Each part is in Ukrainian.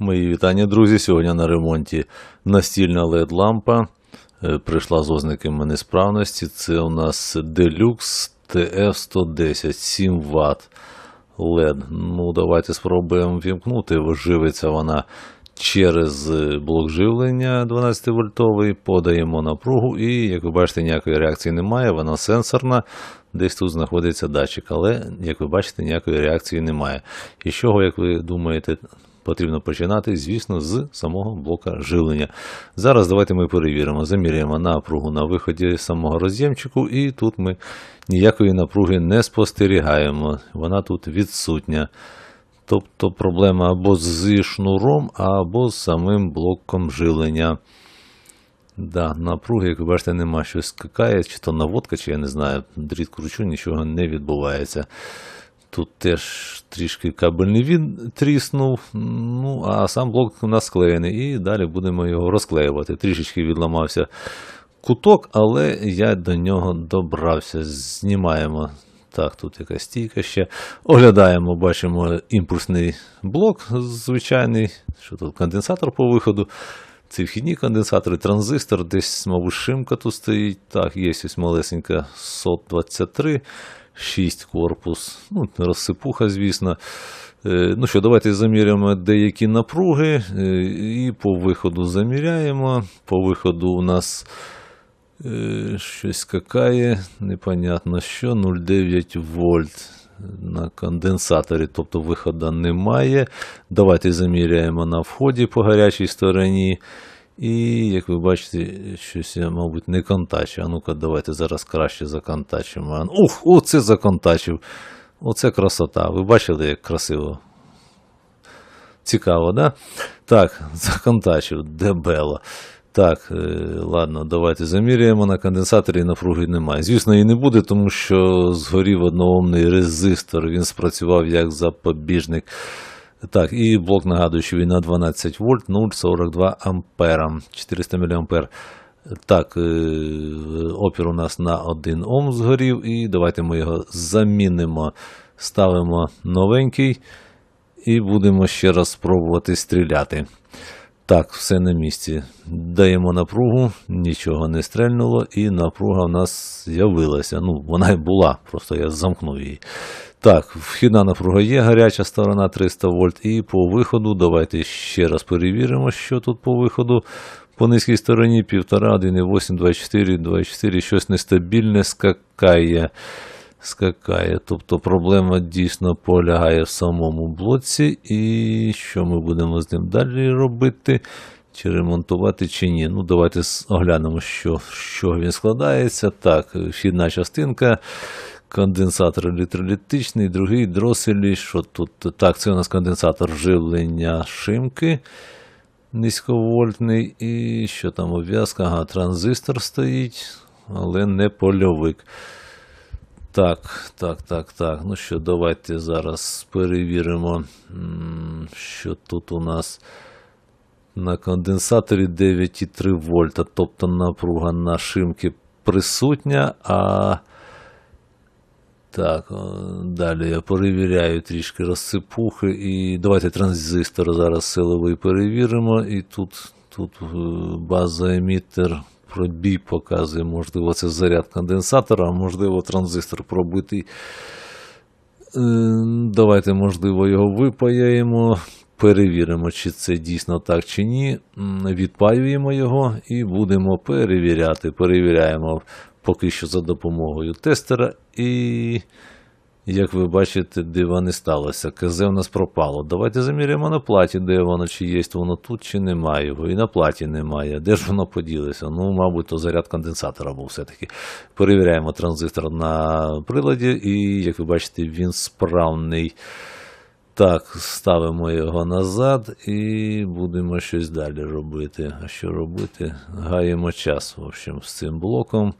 Мої вітання, друзі. Сьогодні на ремонті настільна LED-лампа. Е, Прийшла з ознаками несправності. Це у нас Deluxe TF110 7 Вт LED. Ну, давайте спробуємо вімкнути. Живиться вона через е, блок живлення 12 вольтовий. Подаємо напругу, і, як ви бачите, ніякої реакції немає. Вона сенсорна. Десь тут знаходиться датчик, але, як ви бачите, ніякої реакції немає. І з чого, як ви думаєте, потрібно починати, звісно, з самого блока живлення. Зараз давайте ми перевіримо, заміряємо напругу на виході самого роз'ємчику, і тут ми ніякої напруги не спостерігаємо. Вона тут відсутня. Тобто проблема або зі шнуром, або з самим блоком живлення. Да, напруги, як ви бачите, нема щось скакає, чи то наводка, чи я не знаю. Дріт кручу, нічого не відбувається. Тут теж трішки кабельний він тріснув, ну а сам блок у нас склеєний, і далі будемо його розклеювати. Трішечки відламався куток, але я до нього добрався. Знімаємо. Так, тут якась стійка ще. Оглядаємо, бачимо імпульсний блок звичайний, що тут конденсатор по виходу. Це вхідні конденсатори, транзистор, десь, мабуть, шимка тут стоїть. Так, є ось малесенька СОТ-23, 6 корпус, ну, розсипуха, звісно. Е, Ну що, давайте заміряємо деякі напруги е, і по виходу заміряємо. По виходу у нас е, щось скакає, непонятно що, 0,9 вольт на конденсаторі, тобто виходу немає. Давайте заміряємо на вході по гарячій стороні. І, як ви бачите, щось я, мабуть, не контачу. А ну-ка, давайте зараз краще законтачимо. Ух, оце законтачив. Оце красота. Ви бачили, як красиво? Цікаво, да? Так, законтачив, дебело. Так, е, ладно, давайте заміряємо на конденсаторі напруги немає. Звісно, і не буде, тому що згорів одноомний резистор, він спрацював як запобіжник. Так, і блок нагадую, що він на 12 вольт 0,42 ампера, 400 мА. Так, е, опір у нас на 1 Ом згорів, і давайте ми його замінимо. Ставимо новенький і будемо ще раз спробувати стріляти. Так, все на місці. Даємо напругу, нічого не стрельнуло, і напруга в нас з'явилася. Ну, вона і була, просто я замкнув її. Так, вхідна напруга є, гаряча сторона 300 вольт. І по виходу, давайте ще раз перевіримо, що тут по виходу. По низькій стороні 1,5, 1,8, 24, 24, щось нестабільне скакає. Скакає. Тобто проблема дійсно полягає в самому блоці. І що ми будемо з ним далі робити? Чи ремонтувати, чи ні. Ну, давайте оглянемо, що, чого він складається. Так, вхідна частинка. Конденсатор електролітичний, другий дроселі. Що тут? Так, це у нас конденсатор живлення шимки низьковольтний. І що там обв'язка? Ага, транзистор стоїть, але не польовик. Так, так, так, так. Ну що, давайте зараз перевіримо, що тут у нас на конденсаторі 9,3 вольта, тобто напруга на шимки присутня, а так, далі я перевіряю трішки розсипухи. І давайте транзистор зараз силовий перевіримо. І тут, тут е, базоемітер пробій показує, можливо, це заряд конденсатора, а можливо, транзистор пробитий. Е, Давайте, можливо, його випаяємо. Перевіримо, чи це дійсно так чи ні. Відпаюємо його і будемо перевіряти. Перевіряємо поки що за допомогою тестера. І, як ви бачите, дива не сталося. КЗ у нас пропало. Давайте заміряємо на платі, де воно, чи є воно тут, чи немає його. І на платі немає. Де ж воно поділося? Ну, мабуть, то заряд конденсатора був все-таки. Перевіряємо транзистор на приладі, і, як ви бачите, він справний. Так, ставимо його назад і будемо щось далі робити. А що робити? Гаємо час, в общем, з цим блоком.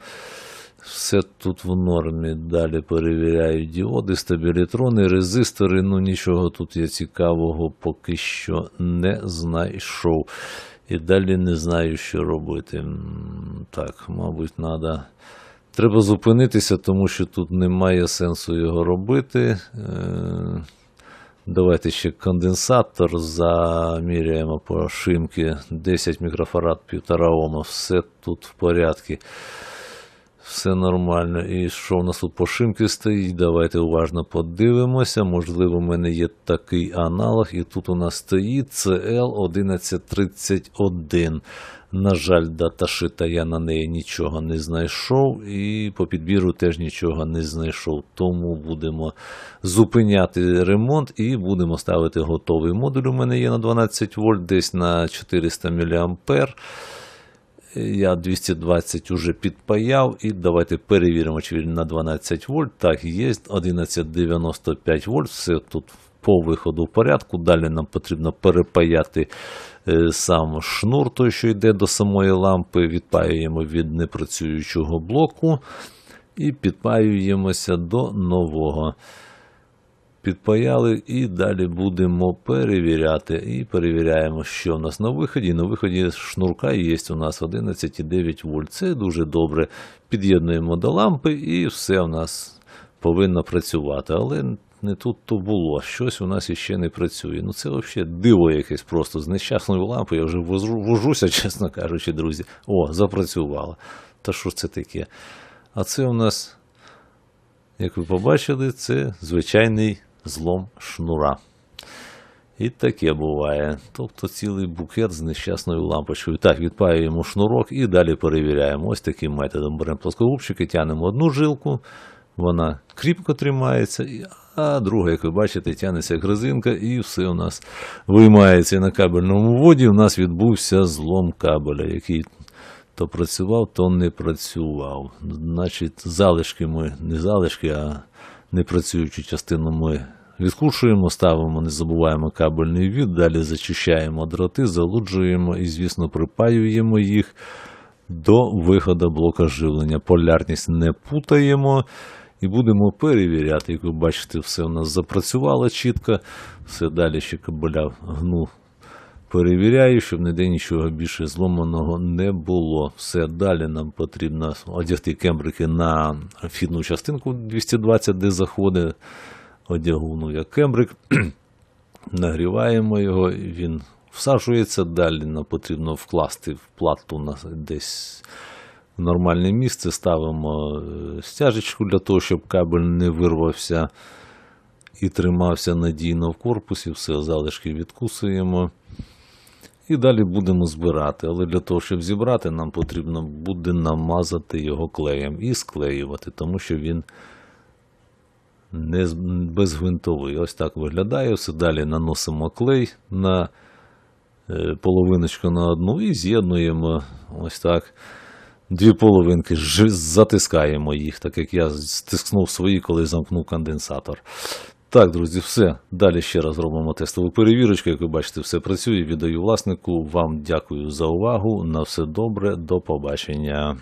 Все тут в нормі. Далі перевіряю діоди, стабілітрони, резистори. Ну нічого тут я цікавого поки що не знайшов. І далі не знаю, що робити. Так, мабуть, треба. Треба зупинитися, тому що тут немає сенсу його робити. Е, Давайте ще конденсатор заміряємо по шимки 10 мікрофарад 1,5 Ома. Все тут в порядку. Все нормально. І що в нас тут по шимки стоїть? Давайте уважно подивимося. Можливо, в мене є такий аналог. І тут у нас стоїть CL1131. На жаль, даташита я на неї нічого не знайшов. І по підбіру теж нічого не знайшов. Тому будемо зупиняти ремонт і будемо ставити готовий модуль. У мене є на 12 вольт, десь на 400 мА. Я 220 уже підпаяв і давайте перевіримо, чи він на 12 вольт. Так, є 1195 вольт. Все тут по виходу в порядку. Далі нам потрібно перепаяти е, сам шнур, той, що йде до самої лампи. Відпаюємо від непрацюючого блоку і підпаюємося до нового. Підпаяли і далі будемо перевіряти. І перевіряємо, що у нас на виході. На виході шнурка є у нас 11,9 вольт. Це дуже добре. Під'єднуємо до лампи і все у нас повинно працювати. Але не тут то було. Щось у нас іще не працює. Ну це взагалі диво якесь просто з нещасною лампою. Я вже вожу- вожуся, чесно кажучи, друзі. О, запрацювало. Та що це таке? А це у нас як ви побачили, це звичайний злом шнура. І таке буває. Тобто цілий букет з нещасною лампочкою. Так, відпаюємо шнурок і далі перевіряємо. Ось таким методом беремо плоскогубчики, тягнемо одну жилку, вона кріпко тримається, а друга, як ви бачите, тягнеться як резинка, і все у нас виймається на кабельному воді. У нас відбувся злом кабеля, який то працював, то не працював. Значить, залишки ми, не залишки, а непрацюючу частину ми відкушуємо, ставимо, не забуваємо кабельний від, далі зачищаємо дроти, залуджуємо і, звісно, припаюємо їх до виходу блока живлення. Полярність не путаємо. І будемо перевіряти. Як ви бачите, все у нас запрацювало чітко. Все далі ще кабеля гну перевіряю, щоб ніде нічого більше зломаного не було. Все далі нам потрібно одягти кембрики на вхідну частинку 220, де заходить. Одягу, ну, як кембрик. Нагріваємо його, він всаджується. Далі нам потрібно вкласти в плату на десь в нормальне місце. Ставимо е, стяжечку для того, щоб кабель не вирвався і тримався надійно в корпусі. Все, залишки відкусуємо. І далі будемо збирати. Але для того, щоб зібрати, нам потрібно буде намазати його клеєм і склеювати, тому що він не безгвинтовий. Ось так виглядає. Все далі наносимо клей на е, половиночку на одну і з'єднуємо ось так. Дві половинки затискаємо їх, так як я стискнув свої, коли замкнув конденсатор. Так, друзі, все. Далі ще раз робимо тестову перевірочку. Як ви бачите, все працює. Віддаю власнику. Вам дякую за увагу. На все добре. До побачення.